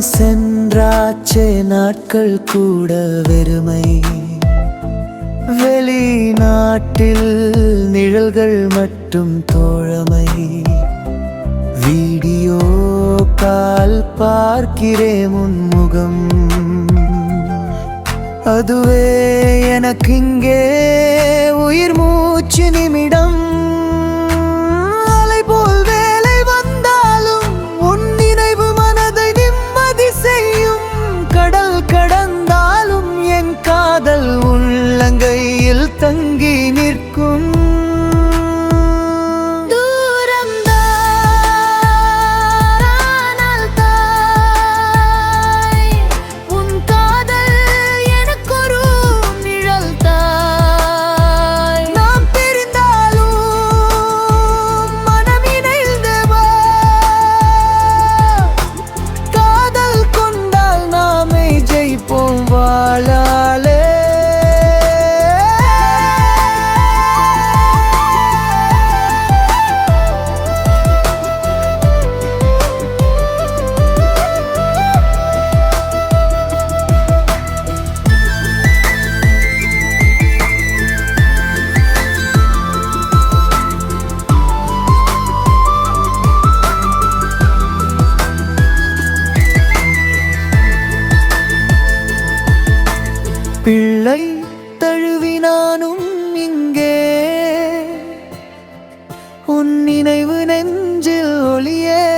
சென்றாச்சே நாட்கள் கூட வெறுமை. வெளிநாட்டில் நிழல்கள் மட்டும் தோழமை. வீடியோ கால் பார்க்கிறே முன்முகம் அதுவே எனக்கு இங்கே உயிர் மூச்சு நிமிடம். காதல் பிள்ளை தழுவினானும் இங்கே. உன் நினைவு நெஞ்சில் ஒளியே.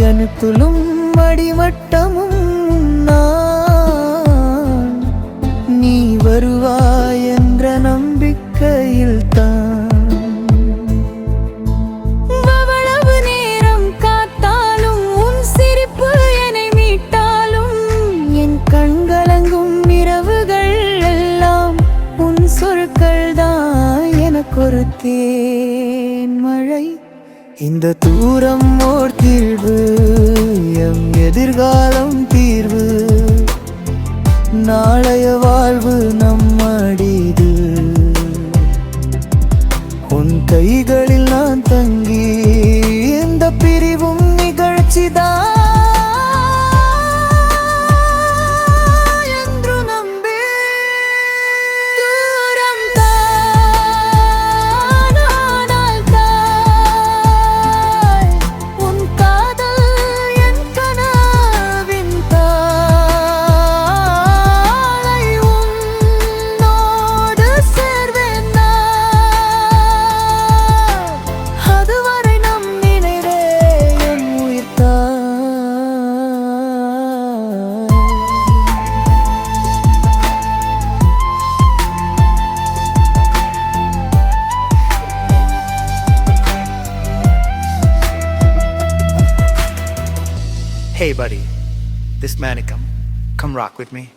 அனுத்துலும் அடிமட்டமும் நான் நீ வருவாய் என்ற நம்பிக்கையில் தேன் மழை. இந்த தூரம் ஓர் தீர்வு எம் எதிர்காலம் தீர்வு. நாளைய வாழ்வு நம்மடிது. உன் கைகளில் Hey, buddy, this manicum. Come rock with me.